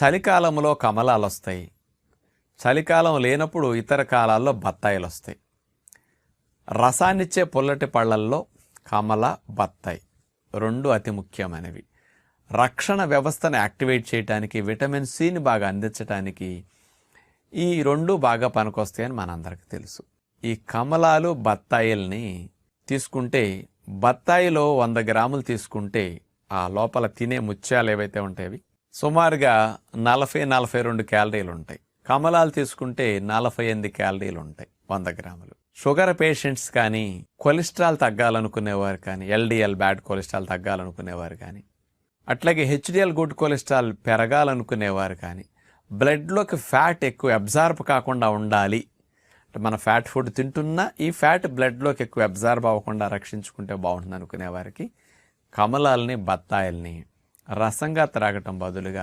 చలికాలంలో కమలాలు వస్తాయి చలికాలం లేనప్పుడు ఇతర కాలాల్లో బత్తాయిలు వస్తాయి రసాన్నిచ్చే పుల్లటి పళ్ళల్లో కమల బత్తాయి రెండు అతి ముఖ్యమైనవి. రక్షణ వ్యవస్థను యాక్టివేట్ చేయడానికి విటమిన్ సిని బాగా అందించడానికి ఈ రెండు బాగా పనికొస్తాయని మనందరికీ తెలుసు. ఈ కమలాలు బత్తాయిల్ని తీసుకుంటే బత్తాయిలో వంద గ్రాములు తీసుకుంటే ఆ లోపల తినే ముత్యాలు ఏవైతే ఉంటాయి సుమారుగా నలభై నలభై రెండు క్యాలరీలు ఉంటాయి. కమలాలు తీసుకుంటే నలభై ఎనిమిది క్యాలరీలు ఉంటాయి వంద గ్రాములు. షుగర్ పేషెంట్స్ కానీ కొలెస్ట్రాల్ తగ్గాలనుకునేవారు కానీ ఎల్డిఎల్ బ్యాడ్ కొలెస్ట్రాల్ తగ్గాలనుకునేవారు కానీ అట్లాగే హెచ్డిఎల్ గుడ్ కొలెస్ట్రాల్ పెరగాలనుకునేవారు కానీ బ్లడ్లోకి ఫ్యాట్ ఎక్కువ అబ్జార్బ్ కాకుండా ఉండాలి. అంటే మన ఫ్యాట్ ఫుడ్ తింటున్నా ఈ ఫ్యాట్ బ్లడ్లోకి ఎక్కువ అబ్జార్బ్ అవ్వకుండా రక్షించుకుంటే బాగుంటుంది అనుకునే వారికి కమలాల్ని బత్తాయిల్ని రసంగా త్రాగటం బదులుగా